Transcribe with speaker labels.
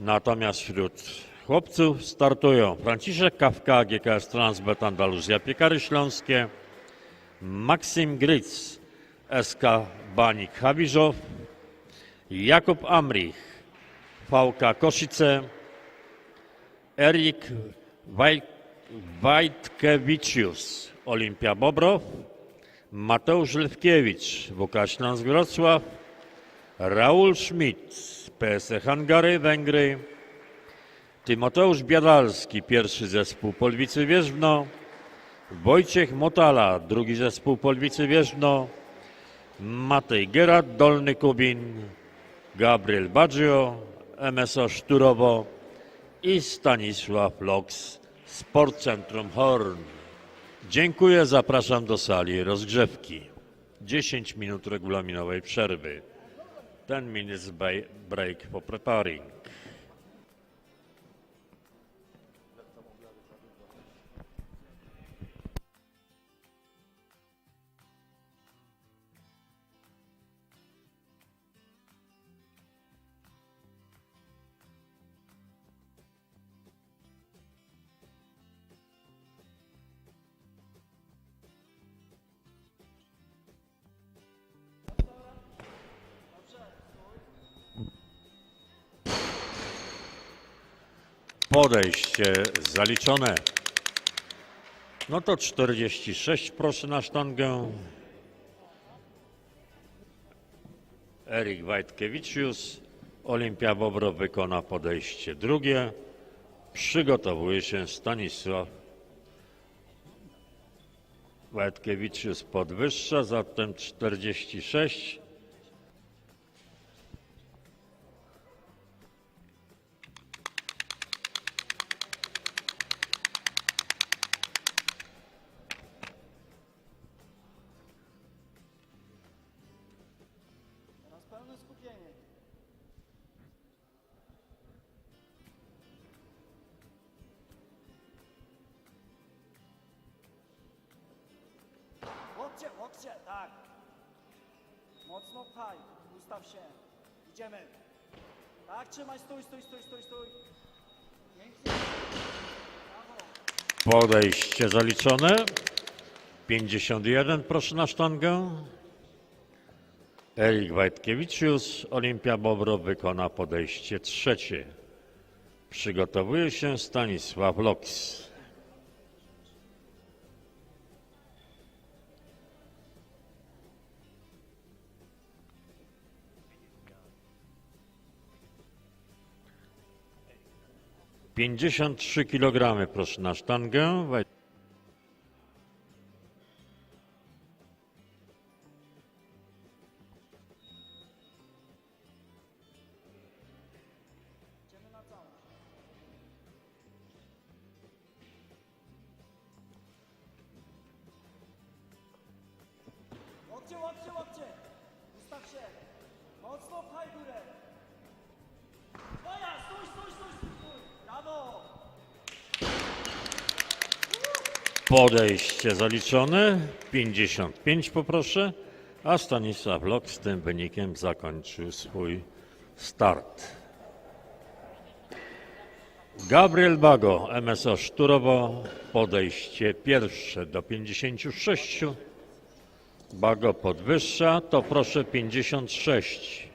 Speaker 1: Natomiast wśród chłopców startują Franciszek Kawka, GKS Transbet Andaluzja Piekary Śląskie, Maksim Gryc, SK Banik Habirzow, Jakub Amrich, VK Koszice, Erik Waj- Wajtkewicius, Olimpia Bobrow, Mateusz Lewkiewicz, WK Śląsk Wrocław, Raul Schmidt, PSE Hungary, Węgry, Tymoteusz Biadalski, pierwszy zespół Polwicy Wierzbno, Wojciech Motala, drugi zespół Polwicy Wierzbno, Matej Gerat, Dolny Kubin, Gabriel Baggio, MSO Szturowo i Stanisław Loks, Sport Centrum Horn. Dziękuję, zapraszam do sali rozgrzewki. 10 minut regulaminowej przerwy. 10 minutes ba- break for preparing. Podejście zaliczone. No to 46 proszę na sztangę. Erik Wajtkiewičius, Olimpia Bobro wykona podejście drugie. Przygotowuje się Stanisław Wajtkiewičius podwyższa, zatem 46.
Speaker 2: skupienie. Łokcie, łokcie, tak. Mocno pchaj, ustaw się. Idziemy. Tak, trzymaj, stój, stój, stój, stój, stój. Pięknie.
Speaker 1: Podejście zaliczone. 51 proszę na sztangę. Erik Wajtkiewičius, Olimpia Bobro wykona podejście trzecie. Przygotowuje się Stanisław Loks. Pięćdziesiąt trzy kilogramy proszę na sztangę.
Speaker 2: Łokcie, łokcie, łokcie. Ustaw się. Mocno pchaj górę. Moja, stój, stój, stój, stój, stój. Brawo.
Speaker 1: Podejście zaliczone. 55 poproszę. A Stanisław Lok z tym wynikiem zakończył swój start. Gabriel Bago, MSO Szturowo, podejście pierwsze do 56. Bago podwyższa, to proszę 56.